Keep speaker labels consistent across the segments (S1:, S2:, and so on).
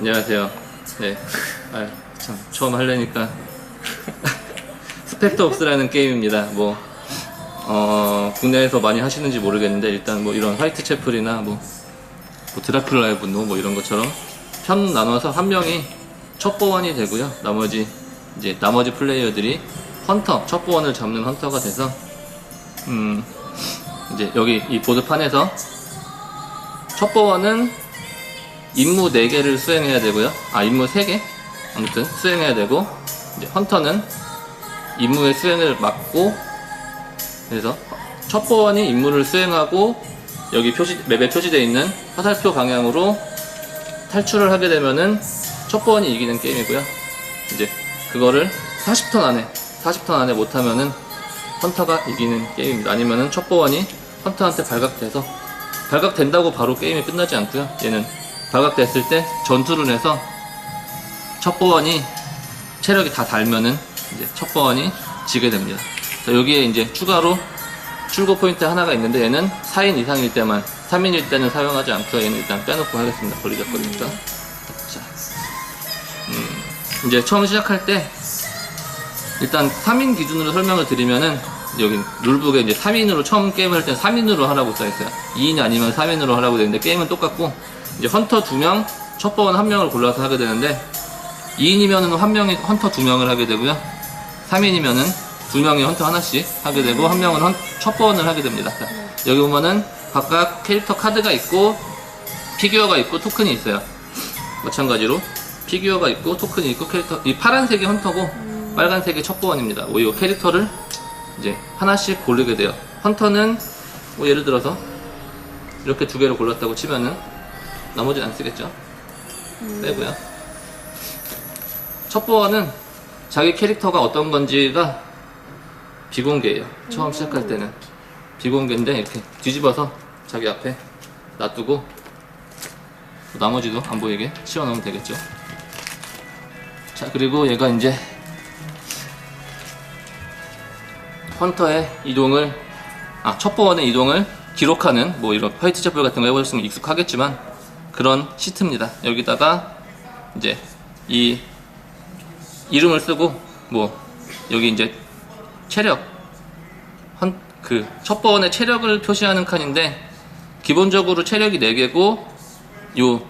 S1: 안녕하세요. 네. 아, 참, 처음 하려니까. 스펙터 옵스라는 게임입니다. 뭐, 어, 국내에서 많이 하시는지 모르겠는데, 일단 뭐 이런 화이트 채플이나 뭐, 뭐 드라큘라의 분노 뭐 이런 것처럼 편 나눠서 한 명이 첩보원이 되고요. 나머지, 이제 나머지 플레이어들이 헌터, 첩보원을 잡는 헌터가 돼서, 음, 이제 여기 이 보드판에서 첩보원은 임무 4개를 수행해야 되고요. 아, 임무 3개? 아무튼 수행해야 되고, 이제 헌터는 임무의 수행을 맡고, 그래서 첩보원이 임무를 수행하고, 여기 표시, 맵에 표시되어 있는 화살표 방향으로 탈출을 하게 되면은 첩보원이 이기는 게임이고요. 이제 그거를 40턴 안에, 40턴 안에 못하면은 헌터가 이기는 게임입니다. 아니면은 첩보원이 헌터한테 발각돼서 발각된다고 바로 게임이 끝나지 않고요. 얘는 발각됐을 때 전투를 해서 첩보원이 체력이 다 달면은 이제 첩보원이 지게 됩니다. 여기에 이제 추가로 출구 포인트 하나가 있는데 얘는 4인 이상일 때만 3인일 때는 사용하지 않고요. 얘는 일단 빼놓고 하겠습니다. 버리적거리니까. 자, 음, 이제 처음 시작할 때 일단 3인 기준으로 설명을 드리면은 여기 룰북에 이제 3인으로 처음 게임을 할 때는 3인으로 하라고 써있어요. 2인이 아니면 3인으로 하라고 되는데 게임은 똑같고 이제 헌터 2명, 첩보원 1명을 골라서 하게 되는데 2인이면은 한 명이 헌터 2명을 하게 되고요. 3인이면은 2명이 헌터 하나씩 하게 되고 한 명은 헌, 첩보원을 하게 됩니다. 자, 여기 보면은 각각 캐릭터 카드가 있고 피규어가 있고 토큰이 있어요. 마찬가지로 피규어가 있고 토큰이 있고 캐릭터 이 파란색이 헌터고 빨간색이 첩보원입니다. 뭐이 캐릭터를 이제 하나씩 고르게 돼요. 헌터는 뭐 예를 들어서 이렇게 두 개를 골랐다고 치면은 나머지는 안 쓰겠죠. 빼고요. 첩보원은 자기 캐릭터가 어떤 건지가 비공개예요. 처음 시작할 때는 비공개인데 이렇게 뒤집어서 자기 앞에 놔두고 나머지도 안 보이게 치워놓으면 되겠죠. 자 그리고 얘가 이제 헌터의 이동을 아 첩보원의 이동을 기록하는 뭐 이런 화이트 채플 같은 거 해보셨으면 익숙하겠지만 그런 시트입니다. 여기다가 이제 이 이름을 쓰고 뭐 여기 이제 체력 헌, 그 첩보원의 체력을 표시하는 칸인데 기본적으로 체력이 4개고 요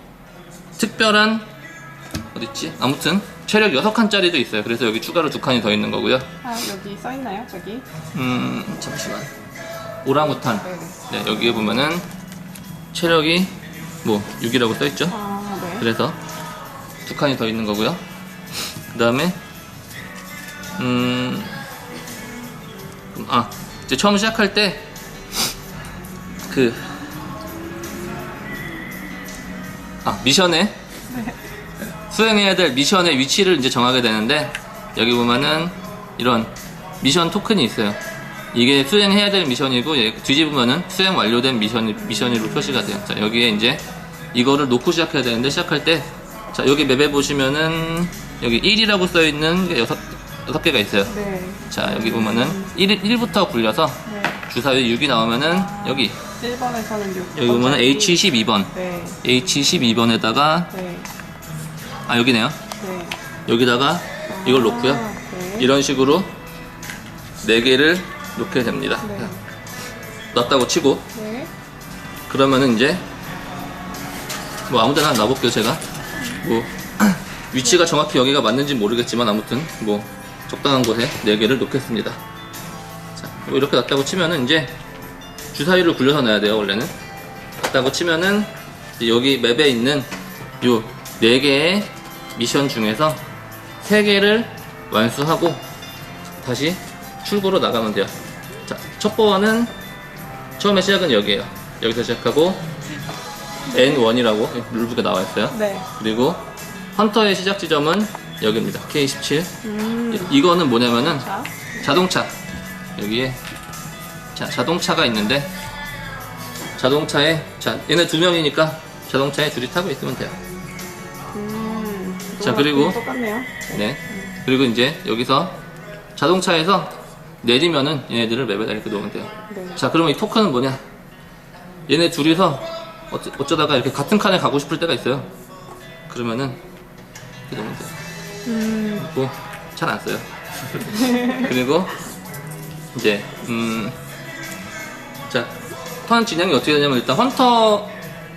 S1: 특별한 어딨지? 아무튼 체력 6칸짜리도 있어요. 그래서 여기 추가로 두 칸이 더 있는 거고요.
S2: 아 여기 써 있나요? 저기.
S1: 음, 잠시만. 오랑우탄.
S2: 네.
S1: 네, 여기에 보면은 체력이 뭐 6이라고 써 있죠.
S2: 아 네.
S1: 그래서 두 칸이 더 있는 거고요. 그 다음에 음, 그럼, 아 이제 처음 시작할 때 그 아, 미션에 수행해야 될 미션의 위치를 이제 정하게 되는데 여기 보면은 이런 미션 토큰이 있어요. 이게 수행해야 될 미션이고 얘 뒤집으면은 수행 완료된 미션 미션으로 표시가 돼요. 자 여기에 이제 이거를 놓고 시작해야 되는데 시작할 때 자 여기 맵에 보시면은 여기 1이라고 써 있는 게 여섯 여섯 개가 있어요.
S2: 네.
S1: 자 여기 보면은 1 1부터 굴려서
S2: 네.
S1: 주사위 6이 나오면은 여기
S2: 1번에서는 6.
S1: 여기 보면은 H12번
S2: 네.
S1: H12번에다가
S2: 네.
S1: 아 여기네요.
S2: 네.
S1: 여기다가 이걸 놓고요.
S2: 아, 네.
S1: 이런 식으로 네 개를 놓게 됩니다.
S2: 네.
S1: 놨다고 치고
S2: 네.
S1: 그러면은 이제 뭐 아무데나 놔볼게요 제가 뭐 위치가 정확히 여기가 맞는지 모르겠지만 아무튼 뭐 적당한 곳에 네 개를 놓겠습니다. 자 뭐 이렇게 놨다고 치면은 이제 주사위를 굴려서 놔야 돼요 원래는 놨다고 치면은 여기 맵에 있는 요네 개의 미션 중에서 세 개를 완수하고 다시 출구로 나가면 돼요. 자, 첫 번은 처음에 시작은 여기에요. 여기서 시작하고 N1이라고 룰북에 나와 있어요.
S2: 네.
S1: 그리고 헌터의 시작 지점은 여기입니다. K17.
S2: 음.
S1: 이- 이거는 뭐냐면은
S2: 자.
S1: 자동차. 여기에 자, 자동차가 있는데 자동차에 자, 얘네 두 명이니까 자동차에 둘이 타고 있으면 돼요.
S2: 음.
S1: 자, 그리고-
S2: 똑같네요.
S1: 네. 그리고 이제 여기서 자동차에서 내리면은 얘네들을 맵에다 이렇게 놓으면 돼요.
S2: 네.
S1: 자, 그러면 이 토큰은 뭐냐? 얘네 둘이서 어쩌, 어쩌다가 이렇게 같은 칸에 가고 싶을 때가 있어요. 그러면은 이렇게 놓으면 돼요.
S2: 음.
S1: 그리고 잘 안 써요. 그리고 이제 음, 자, 턴 진행이 어떻게 되냐면 일단 헌터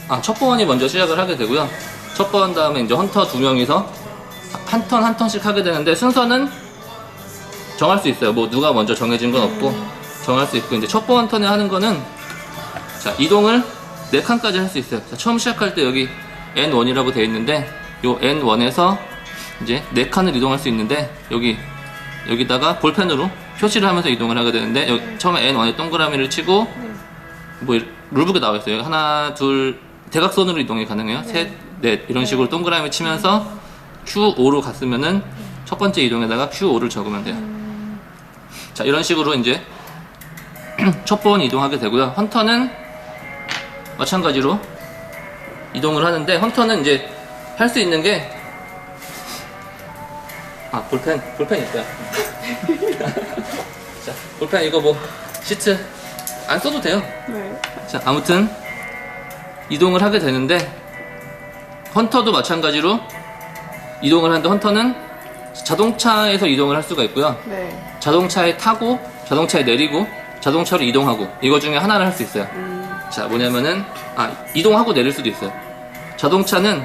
S1: 아, 첫 번이 먼저 시작을 하게 되고요. 첫번 다음에 이제 헌터 두 명이서 한 턴 한 턴씩 하게 되는데 순서는 정할 수 있어요. 뭐 누가 먼저 정해진 건 없고 정할 수 있고 이제 첫번 턴에 하는 거는 자, 이동을 네 칸까지 할 수 있어요. 자, 처음 시작할 때 여기 N1이라고 되어 있는데 요 N1에서 이제 네 칸을 이동할 수 있는데 여기 여기다가 볼펜으로 표시를 하면서 이동을 하게 되는데 여기 처음에 N1에 동그라미를 치고 뭐 이- 룰북에 나와 있어요. 하나, 둘 대각선으로 이동이 가능해요. 셋, 넷 이런 식으로 동그라미 치면서 Q5로 갔으면은 첫 번째 이동에다가 Q5를 적으면 돼요. 자 이런 식으로 이제 첫번 이동하게 되고요. 헌터는 마찬가지로 이동을 하는데 헌터는 이제 할 수 있는 게 아, 볼펜, 볼펜 있어요. 자, 볼펜 이거 뭐, 시트 안 써도 돼요.
S2: 네.
S1: 자, 아무튼, 이동을 하게 되는데, 헌터도 마찬가지로 이동을 하는데, 헌터는 자동차에서 이동을 할 수가 있고요.
S2: 네.
S1: 자동차에 타고, 자동차에 내리고, 자동차로 이동하고, 이거 중에 하나를 할 수 있어요.
S2: 음.
S1: 자, 뭐냐면은, 아, 이동하고 내릴 수도 있어요. 자동차는,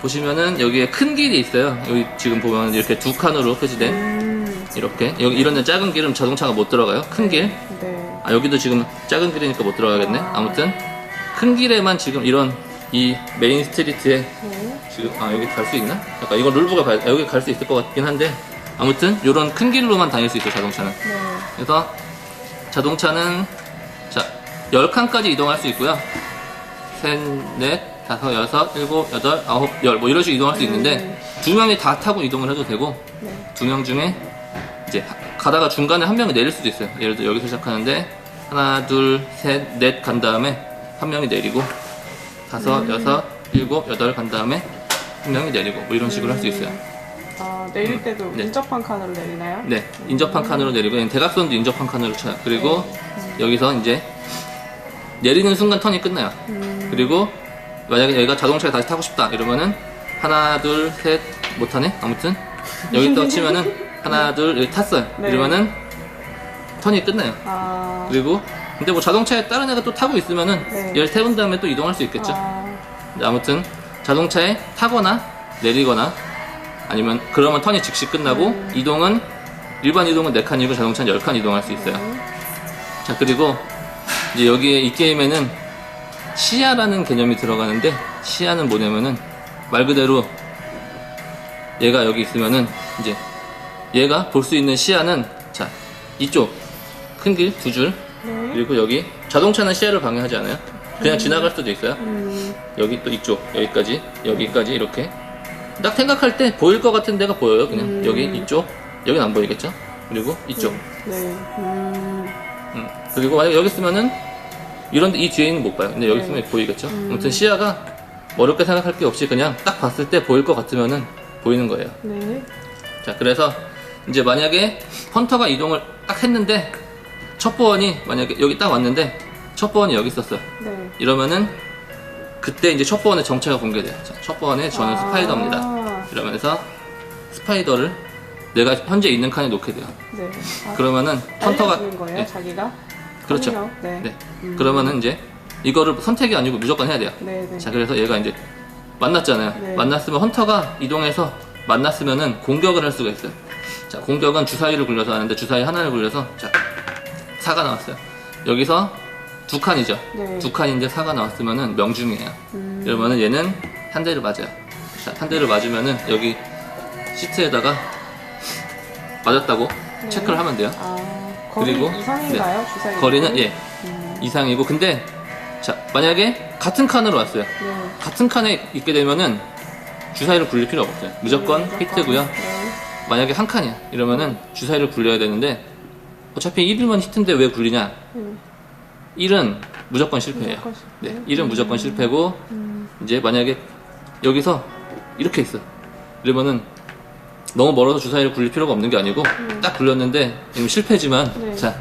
S1: 보시면은, 여기에 큰 길이 있어요. 여기 지금 보면 이렇게 두 칸으로 표시된,
S2: 음.
S1: 이렇게. 여기 이런 데 작은 길은 자동차가 못 들어가요. 큰 길.
S2: 네.
S1: 아, 여기도 지금 작은 길이니까 못 들어가겠네.
S2: 아.
S1: 아무튼, 큰 길에만 지금 이런, 이 메인 스트리트에
S2: 네.
S1: 지금, 아, 여기 갈 수 있나? 약간 이건 룰부가 발- 여기 갈 수 있을 것 같긴 한데, 아무튼, 요런 큰 길로만 다닐 수 있어요, 자동차는.
S2: 네.
S1: 그래서 자동차는 자 10칸까지 이동할 수 있고요. 셋, 넷, 다섯, 여섯, 일곱, 여덟, 아홉, 열 뭐 이런 식으로 이동할 수 있는데 두 명이 다 타고 이동을 해도 되고
S2: 네.
S1: 두명 중에 이제 가다가 중간에 한 명이 내릴 수도 있어요. 예를 들어 여기서 시작하는데 하나, 둘, 셋, 넷 간 다음에 한 명이 내리고 다섯, 여섯, 일곱, 여덟 간 다음에 한 명이 내리고 뭐 이런 식으로 할 수 있어요.
S2: 아, 내릴 때도
S1: 네.
S2: 인접한 칸으로 내리나요?
S1: 네, 인접한 칸으로 내리고 그냥 대각선도 인접한 칸으로 쳐요. 그리고 여기서 이제 내리는 순간 턴이 끝나요.
S2: 음.
S1: 그리고 만약에 여기가 자동차에 다시 타고 싶다 이러면은 하나, 둘, 셋 못하네. 아무튼 여기 또 치면은 하나, 둘 여기 탔어요.
S2: 네.
S1: 이러면은 턴이 끝나요.
S2: 아.
S1: 그리고 근데 뭐 자동차에 다른 애가 또 타고 있으면은
S2: 네.
S1: 얘를 태운 다음에 또 이동할 수 있겠죠.
S2: 아.
S1: 근데 아무튼 자동차에 타거나 내리거나 아니면 그러면 턴이 즉시 끝나고
S2: 음.
S1: 이동은 일반 이동은 4칸이고 자동차는 10칸 이동할 수 있어요.
S2: 네.
S1: 자 그리고 이제 여기에 이 게임에는 시야라는 개념이 들어가는데 시야는 뭐냐면은 말 그대로 얘가 여기 있으면은 이제 얘가 볼 수 있는 시야는 자 이쪽 큰 길 두줄
S2: 네.
S1: 그리고 여기 자동차는 시야를 방해하지 않아요. 그냥 지나갈 수도 있어요.
S2: 음.
S1: 여기 또 이쪽 여기까지 여기까지 이렇게 딱 생각할 때 보일 것 같은 데가 보여요 그냥
S2: 음.
S1: 여기 이쪽 여기는 안 보이겠죠 그리고 이쪽
S2: 네. 음.
S1: 음. 그리고 만약 여기 있으면은 이런 데 이 뒤에 있는 못 봐요 근데 여기
S2: 네.
S1: 있으면 보이겠죠
S2: 음.
S1: 아무튼 시야가 어렵게 생각할 게 없이 그냥 딱 봤을 때 보일 것 같으면은 보이는 거예요
S2: 네.
S1: 자 그래서 이제 만약에 헌터가 이동을 딱 했는데 첫 보원이 만약에 여기 딱 왔는데 첫 보원이 여기 있었어요
S2: 네.
S1: 이러면은 그때 이제 첫 번의 정체가 공개돼요. 자, 첫 번에 저는
S2: 아.
S1: 스파이더입니다. 이러면서 스파이더를 내가 현재 있는 칸에 놓게 돼요.
S2: 네. 아,
S1: 그러면은 헌터가
S2: 거예요,
S1: 네,
S2: 자기가?
S1: 그렇죠.
S2: 아니요. 네.
S1: 네.
S2: 음.
S1: 그러면은 이제 이거를 선택이 아니고 무조건 해야 돼요.
S2: 네, 네.
S1: 자, 그래서 얘가 이제 만났잖아요.
S2: 네.
S1: 만났으면 헌터가 이동해서 만났으면은 공격을 할 수가 있어요. 자, 공격은 주사위를 굴려서 하는데 주사위 하나를 굴려서 자, 4가 나왔어요. 여기서 두 칸이죠.
S2: 네.
S1: 두 칸인데 4가 나왔으면은 명중이에요.
S2: 음.
S1: 이러면은 얘는 한 대를 맞아요. 자, 한 대를 맞으면은 여기 시트에다가 맞았다고
S2: 네.
S1: 체크를 하면 돼요.
S2: 아, 거리
S1: 그리고
S2: 이상인가요? 주사위
S1: 거리는 예
S2: 음.
S1: 이상이고 근데 자 만약에 같은 칸으로 왔어요.
S2: 네.
S1: 같은 칸에 있게 되면은 주사위를 굴릴 필요가 없어요. 무조건
S2: 네,
S1: 히트고요.
S2: 네.
S1: 만약에 한 칸이야 이러면은 주사위를 굴려야 되는데 어차피 1일만 히트인데 왜 굴리냐?
S2: 음.
S1: 1은 무조건 실패해요.
S2: 무조건 실패.
S1: 네, 1은 무조건 실패고
S2: 음.
S1: 이제 만약에 여기서 이렇게 있어. 이러면은 너무 멀어서 주사위를 굴릴 필요가 없는 게 아니고 딱 굴렸는데 지금 실패지만
S2: 네.
S1: 자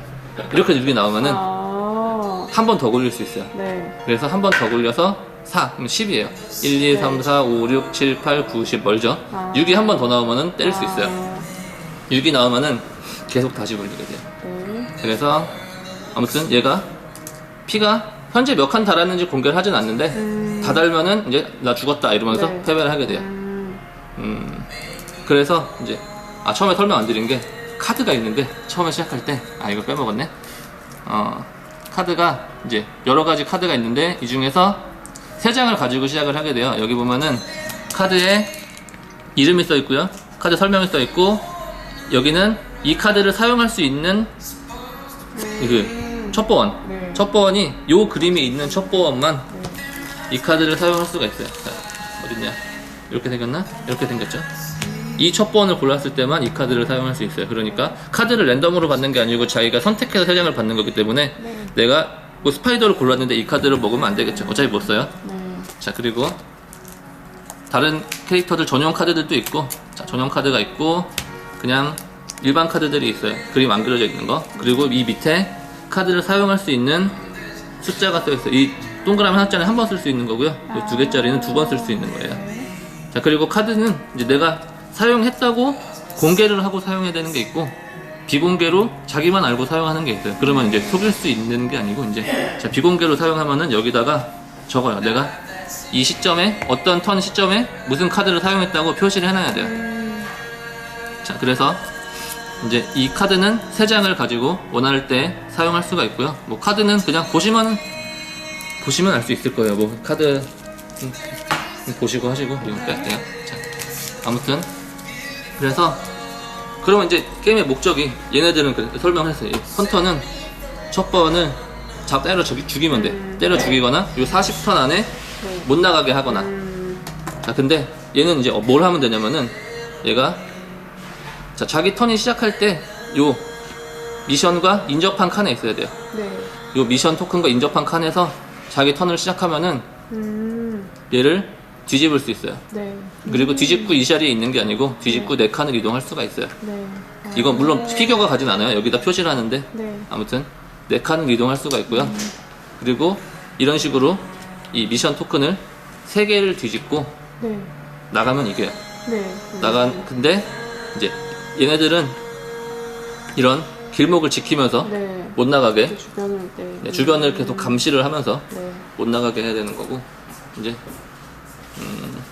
S1: 이렇게 이렇게 나오면은
S2: 아.
S1: 한 번 더 굴릴 수 있어요.
S2: 네.
S1: 그래서 한 번 더 굴려서 4, 그럼 10이에요. 1, 2, 3, 4, 5, 6, 7, 8, 9, 10 멀죠?
S2: 아.
S1: 6이 한 번 더 나오면은 때릴 수 있어요.
S2: 아,
S1: 6이 나오면은 계속 다시 굴리게 돼요.
S2: 네.
S1: 그래서 아무튼 얘가 피가 현재 몇 칸 달았는지 공개를 하진 않는데
S2: 음.
S1: 다 달면은 이제 나 죽었다 이러면서
S2: 네.
S1: 패배를 하게 돼요.
S2: 음,
S1: 음, 그래서 이제 아 처음에 설명 안 드린 게 카드가 있는데 처음에 시작할 때 아 이거 빼먹었네. 어 카드가 이제 여러 가지 카드가 있는데 이 중에서 세 장을 가지고 시작을 하게 돼요. 여기 보면은 카드에 이름이 써 있고요. 카드 설명이 써 있고 여기는 이 카드를 사용할 수 있는 그 첩보원.
S2: 네.
S1: 첩보원이 요 그림이 있는 첩보원만 이 카드를 사용할 수가 있어요. 자, 어딨냐? 이렇게 생겼나? 이렇게 생겼죠? 이 첩보원을 골랐을 때만 이 카드를 사용할 수 있어요. 그러니까 카드를 랜덤으로 받는 게 아니고 자기가 선택해서 세 장을 받는 거기 때문에
S2: 네.
S1: 내가 뭐 스파이더를 골랐는데 이 카드를 먹으면 안 되겠죠. 어차피 못 써요.
S2: 네.
S1: 자 그리고 다른 캐릭터들 전용 카드들도 있고 자 전용 카드가 있고 그냥 일반 카드들이 있어요 그림 안 그려져 있는 거 그리고 이 밑에 카드를 사용할 수 있는 숫자가 써 있어요 이 동그라미 하나짜리 한번 쓸 수 있는 거고요. 이두 개짜리는 두 번 쓸 수 있는 거예요. 자 그리고 카드는 이제 내가 사용했다고 공개를 하고 사용해야 되는 게 있고 비공개로 자기만 알고 사용하는 게 있어요. 그러면 이제 속일 수 있는 게 아니고 이제 자 비공개로 사용하면은 여기다가 적어요. 내가 이 시점에 어떤 턴 시점에 무슨 카드를 사용했다고 표시를 해놔야 돼요. 자 그래서 이제 이 카드는 세 장을 가지고 원할 때 사용할 수가 있고요 뭐 카드는 그냥 보시면 보시면 알 수 있을 거예요 뭐 카드 음, 보시고 하시고 이거 뺄게요 자 아무튼 그래서 그러면 이제 게임의 목적이 얘네들은 그 설명했어요. 이 헌터는 첫 번을 잡 때려 죽이, 죽이면 돼.
S2: 음.
S1: 때려 죽이거나 요 40턴 안에
S2: 네.
S1: 못 나가게 하거나.
S2: 음,
S1: 자 근데 얘는 이제 뭘 하면 되냐면은 얘가 자 자기 턴이 시작할 때 요 미션과 인접한 칸에 있어야 돼요.
S2: 네.
S1: 요 미션 토큰과 인접한 칸에서 자기 턴을 시작하면은
S2: 음,
S1: 얘를 뒤집을 수 있어요.
S2: 네.
S1: 그리고 뒤집구 이 자리에 있는 게 아니고 뒤집구 네 칸을 이동할 수가 있어요.
S2: 네. 아,
S1: 이건 물론 피규어가 가진 않아요. 여기다 표시를 하는데
S2: 네.
S1: 아무튼 네 칸을 이동할 수가 있고요. 그리고 이런 식으로 이 미션 토큰을 세 개를 뒤집고
S2: 네.
S1: 나가면 이겨요.
S2: 네.
S1: 나간 근데 이제 얘네들은 이런 길목을 지키면서
S2: 네.
S1: 못 나가게
S2: 그 주변을 네.
S1: 네, 주변을 계속 감시를 하면서
S2: 네.
S1: 못 나가게 해야 되는 거고 이제 음,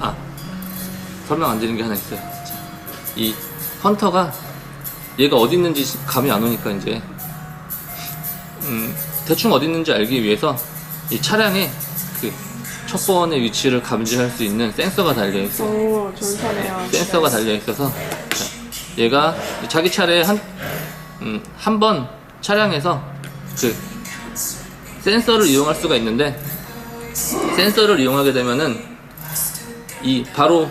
S1: 아 설명 안 드린 게 하나 있어요. 자, 이 헌터가 얘가 어디 있는지 감이 안 오니까 이제 음, 대충 어디 있는지 알기 위해서 이 차량에 그 첩보원의 위치를 감지할 수 있는 센서가 달려 있어. 요
S2: 오, 좋다네요.
S1: 센서가 달려 있어서 자, 얘가 자기 차례에 한 음, 한 번 차량에서 그 센서를 이용할 수가 있는데 센서를 이용하게 되면은 이 바로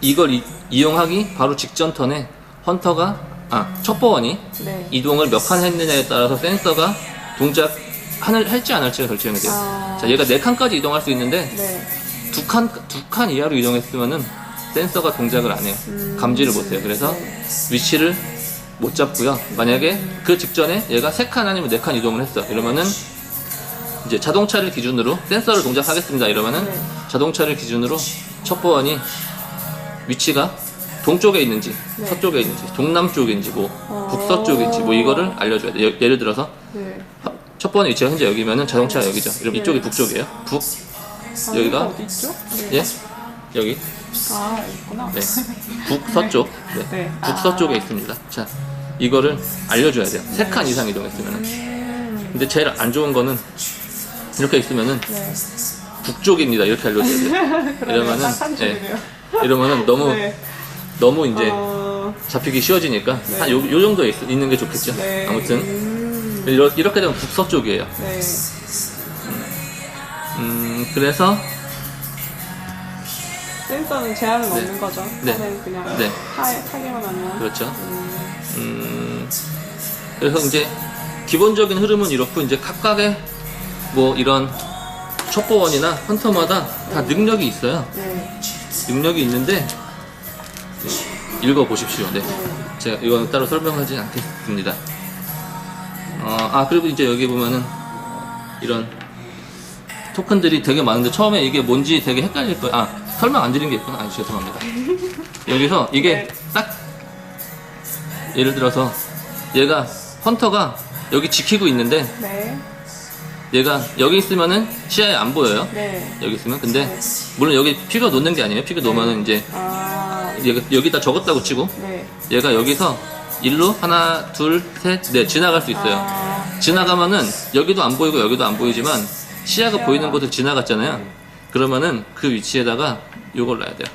S1: 이걸 이, 이용하기 바로 직전 턴에 헌터가 아 첩보원이
S2: 네.
S1: 이동을 몇 칸 했느냐에 따라서 센서가 동작 하늘 할지 안 할지가 결정이 돼요.
S2: 아.
S1: 자 얘가 네 칸까지 이동할 수 있는데
S2: 네.
S1: 두 칸, 두 칸 이하로 이동했으면은 센서가 동작을 안 해요.
S2: 음.
S1: 감지를 못 해요. 그래서
S2: 네.
S1: 위치를 못 잡고요. 만약에 그 직전에 얘가 세 칸 아니면 네 칸 이동을 했어. 이러면은 이제 자동차를 기준으로 센서를 동작하겠습니다. 이러면은
S2: 네.
S1: 자동차를 기준으로 첩보원이 위치가 동쪽에 있는지
S2: 네.
S1: 서쪽에 있는지 동남쪽인지 뭐
S2: 어.
S1: 북서쪽인지 뭐 이거를 알려줘야 돼. 요 예를 들어서
S2: 네.
S1: 첩보원의 위치가 현재 여기면은 자동차가 여기죠. 이러면
S2: 네.
S1: 이쪽이 북쪽이에요. 북
S2: 아,
S1: 여기가?
S2: 어디 있죠? 네.
S1: 예 여기
S2: 아, 있구나.
S1: 네. 북서쪽. 네.
S2: 네.
S1: 북서쪽에
S2: 아.
S1: 있습니다. 자, 이거를 알려줘야 돼요. 세 칸 이상 이동했으면.
S2: 음,
S1: 근데 제일 안 좋은 거는 이렇게 있으면은
S2: 네.
S1: 북쪽입니다. 이렇게 알려줘야 돼요. 이러면은,
S2: 한
S1: 예. 이러면은 너무,
S2: 네.
S1: 너무 이제
S2: 어,
S1: 잡히기 쉬워지니까
S2: 네.
S1: 한 요, 요 정도에 있, 있는 게 좋겠죠.
S2: 네.
S1: 아무튼.
S2: 음,
S1: 이러- 이렇게 되면 북서 쪽이에요.
S2: 네.
S1: 음, 그래서,
S2: 센서는 제한은
S1: 네.
S2: 없는 거죠.
S1: 네.
S2: 그냥
S1: 네.
S2: 타, 타기만 하면.
S1: 그렇죠.
S2: 음,
S1: 음, 그래서 이제 기본적인 흐름은 이렇고 이제 각각의 뭐 이런 첩보원이나 헌터마다 다 능력이 있어요.
S2: 네.
S1: 능력이 있는데 읽어 보십시오. 네. 제가 이거는 따로 설명하지 않겠습니다. 어, 아 그리고 이제 여기 보면은 이런 토큰들이 되게 많은데 처음에 이게 뭔지 되게 헷갈릴 거예요. 아 설명 안 드린 게 있구나. 아 죄송합니다. 여기서 이게
S2: 네.
S1: 딱 예를 들어서 얘가 헌터가 여기 지키고 있는데
S2: 네.
S1: 얘가 여기 있으면은 시야에 안 보여요.
S2: 네.
S1: 여기 있으면 근데 물론 여기 피규어 놓는 게 아니에요. 피규어 놓으면은 이제
S2: 아.
S1: 얘가 여기다 적었다고 치고
S2: 네.
S1: 얘가 여기서 일로 하나 둘 셋 넷 지나갈 수 있어요.
S2: 아.
S1: 지나가면은 여기도 안 보이고 여기도 안 보이지만 시야가 보이는 곳을 지나갔잖아요. 그러면은 그 위치에다가 요걸 놔야 돼요.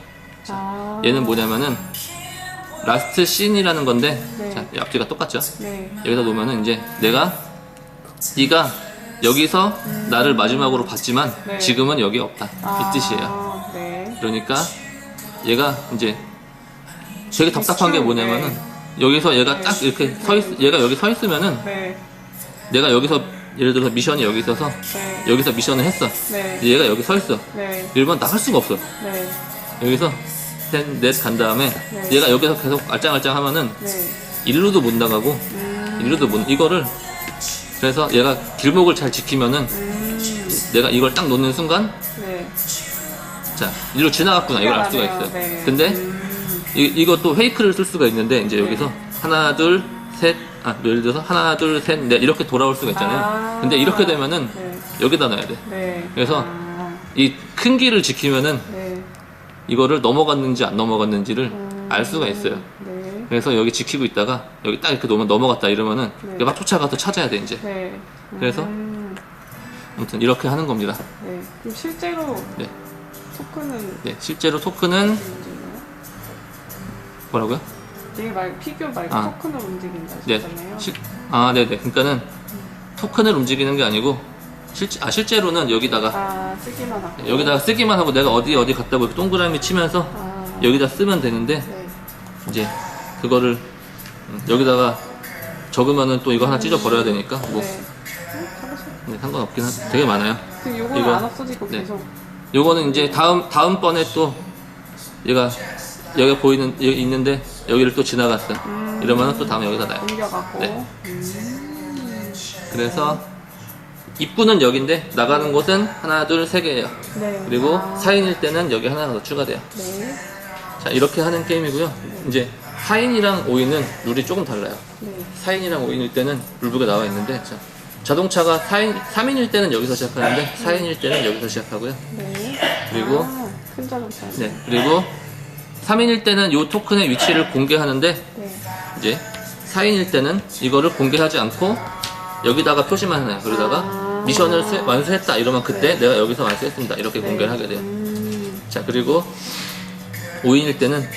S2: 아.
S1: 얘는 뭐냐면은 라스트 씬이라는 건데
S2: 네.
S1: 자, 이 앞뒤가 똑같죠?
S2: 네.
S1: 여기다 놓으면은 이제 내가 네가 여기서 나를 마지막으로 봤지만
S2: 네.
S1: 지금은 여기 없다
S2: 아.
S1: 이 뜻이에요.
S2: 네.
S1: 그러니까 얘가 이제 되게 답답한 게. 뭐냐면은
S2: 네.
S1: 여기서 얘가
S2: 네.
S1: 딱 이렇게 서 있, 얘가 여기 서 있으면은
S2: 네.
S1: 내가 여기서 예를 들어서 미션이 여기 있어서
S2: 네.
S1: 여기서 미션을 했어.
S2: 네.
S1: 얘가 여기 서 있어.
S2: 네.
S1: 이러면 나갈 수가 없어.
S2: 네.
S1: 여기서 셋, 넷 간 다음에
S2: 네.
S1: 얘가 여기서 계속 알짱알짱 하면은
S2: 네.
S1: 일루도 못 나가고
S2: 음.
S1: 일루도 못 이거를 그래서 얘가 길목을 잘 지키면은
S2: 음.
S1: 내가 이걸 딱 놓는 순간
S2: 네.
S1: 자 일로 지나갔구나 이걸 알 수가. 있어요.
S2: 네.
S1: 근데
S2: 음.
S1: 이, 이것도 페이크를 쓸 수가 있는데 이제
S2: 네.
S1: 여기서 하나 둘 셋 아, 예를 들어서 하나 둘 셋 넷 이렇게 돌아올 수가 있잖아요.
S2: 아.
S1: 근데 이렇게 되면은
S2: 네.
S1: 여기다 놔야 돼.
S2: 네.
S1: 그래서
S2: 아.
S1: 이큰 길을 지키면은
S2: 네.
S1: 이거를 넘어갔는지 안 넘어갔는지를
S2: 음.
S1: 알 수가 있어요.
S2: 네.
S1: 그래서 여기 지키고 있다가 여기 딱 이렇게 놓으면 넘어갔다 이러면은
S2: 네.
S1: 막 쫓아가서 찾아야 돼 이제.
S2: 네.
S1: 그래서?
S2: 음.
S1: 아무튼 이렇게 하는 겁니다.
S2: 네. 그럼 실제로
S1: 네,
S2: 토큰은
S1: 네 실제로
S2: 움직이나요?
S1: 뭐라고요?
S2: 이게 말 피규어 말고
S1: 아.
S2: 토큰을 움직인다
S1: 네,
S2: 했잖아요.
S1: 실, 아, 네네. 그러니까는 토큰을 움직이는 게 아니고 실제 아 실제로는 여기다가
S2: 아 쓰기만 하고.
S1: 여기다가 쓰기만 하고 내가 어디 어디 갔다고 이렇게 동그라미 치면서
S2: 아.
S1: 여기다 쓰면 되는데
S2: 네.
S1: 이제 그거를 음, 여기다가 적으면은 또 이거 하나 찢어 버려야 되니까 뭐
S2: 네.
S1: 네, 상관없긴 한 되게 많아요.
S2: 그 요거는
S1: 이거-
S2: 안 없어지고
S1: 네.
S2: 계속.
S1: 요거는 이제 다음 다음 번에 또 얘가 여기 보이는 여기 있는데 여기를 또 지나갔어.
S2: 음.
S1: 이러면은 또 다음 여기다 놔요.
S2: 옮겨가고.
S1: 네.
S2: 음.
S1: 그래서 입구는 여기인데 나가는 곳은 하나 둘 세 개예요.
S2: 네.
S1: 그리고
S2: 아.
S1: 4인일 때는 여기 하나가 더 추가돼요.
S2: 네.
S1: 자 이렇게 하는 게임이고요. 이제 4인이랑 5인은 룰이 조금 달라요.
S2: 네.
S1: 4인이랑 5인일 때는 룰북에 나와 있는데 자, 자동차가 4인, 3인일 때는 여기서 시작하는데 4인일 때는 여기서 시작하고요.
S2: 네.
S1: 그리고
S2: 아, 큰 자동차.
S1: 네 그리고 3인일 때는 이 토큰의 위치를 공개하는데
S2: 네.
S1: 이제 4인일 때는 이거를 공개하지 않고 여기다가 표시만 해요. 그러다가
S2: 아.
S1: 미션을 수- 완수했다 이러면 그때
S2: 네.
S1: 내가 여기서 완수했습니다. 이렇게
S2: 네.
S1: 공개를 하게 돼요.
S2: 음.
S1: 자 그리고 5인일 때는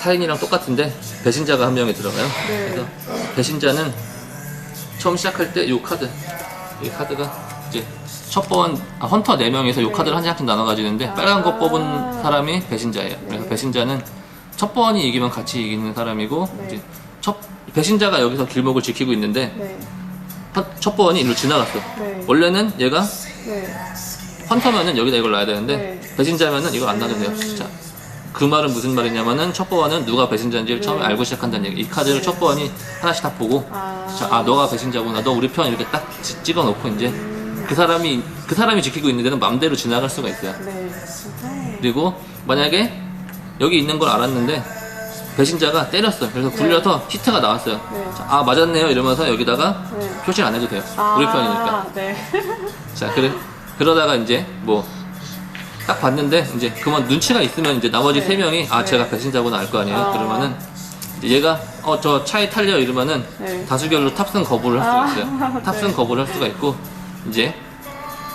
S1: 4인이랑 똑같은데 배신자가 한 명이 들어가요.
S2: 네.
S1: 그래서 배신자는 처음 시작할 때 이 카드 이 카드가 이제 첫번 아, 헌터 4명에서 이
S2: 네.
S1: 카드를 한 장씩 나눠 가지는데
S2: 아.
S1: 빨간 거 뽑은 사람이 배신자예요. 그래서
S2: 네.
S1: 배신자는 첫 번이 이기면 같이 이기는 사람이고
S2: 네.
S1: 이제 첫 배신자가 여기서 길목을 지키고 있는데
S2: 네.
S1: 헌- 첫 번이 일로 지나갔어.
S2: 네.
S1: 원래는 얘가
S2: 네.
S1: 헌터면은 여기다 이걸 놔야 되는데
S2: 네.
S1: 배신자면은 이걸 안 놔도 돼요.
S2: 음.
S1: 자, 그 말은 무슨 말이냐면은 첫 번은 누가 배신자인지를
S2: 네.
S1: 처음에 알고 시작한다는 얘기. 이 카드를
S2: 네.
S1: 첫 번이 하나씩 다 보고
S2: 아.
S1: 자, 아 너가 배신자구나. 너 우리 편 이렇게 딱 지- 찍어 놓고 이제 그 사람이 그 사람이 지키고 있는 데는 마음대로 지나갈 수가 있어요.
S2: 네.
S1: 그리고 만약에 여기 있는 걸 알았는데 배신자가 때렸어. 그래서
S2: 네.
S1: 굴려서 히트가 나왔어요.
S2: 네.
S1: 자, 아 맞았네요. 이러면서 여기다가
S2: 네.
S1: 표시를 안 해도 돼요.
S2: 아,
S1: 우리 편이니까.
S2: 네.
S1: 자, 그래, 그러다가 이제 뭐, 딱 봤는데, 이제 그만 눈치가 있으면 이제 나머지
S2: 네.
S1: 세 명이, 아,
S2: 네.
S1: 제가 배신자구나 알 거 아니에요?
S2: 아.
S1: 그러면은, 얘가, 어, 저 차에 탈려 이러면은,
S2: 네.
S1: 다수결로 탑승 거부를 할 수가
S2: 아,
S1: 있어요.
S2: 네.
S1: 탑승 거부를 할 수가 있고, 이제,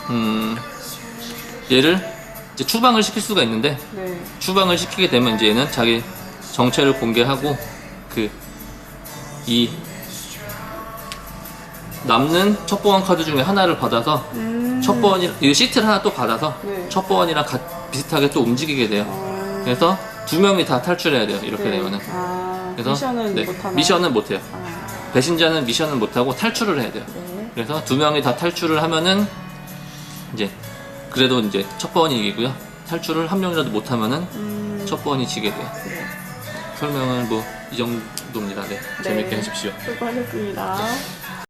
S1: 음, 얘를, 이제 추방을 시킬 수가 있는데,
S2: 네.
S1: 추방을 시키게 되면 이제 얘는 자기 정체를 공개하고, 그, 이, 남는 첫 보안 카드 중에 하나를 받아서
S2: 음.
S1: 첫 번이 이 시트를 하나 또 받아서
S2: 네.
S1: 첫 번이랑 가- 비슷하게 또 움직이게 돼요.
S2: 어.
S1: 그래서 두 명이 다 탈출해야 돼요. 이렇게
S2: 네.
S1: 되면은.
S2: 아,
S1: 그래서
S2: 미션은
S1: 네,
S2: 못하나?
S1: 미션은 못 해요.
S2: 아,
S1: 배신자는 미션은 못 하고 탈출을 해야 돼요.
S2: 네.
S1: 그래서 두 명이 다 탈출을 하면은 이제 그래도 이제 첫 번이 이기고요. 탈출을 한 명이라도 못 하면은
S2: 음.
S1: 첫 번이 지게 돼요.
S2: 네.
S1: 설명은 뭐 이 정도입니다. 네. 재밌게 하십시오.
S2: 수고하셨습니다.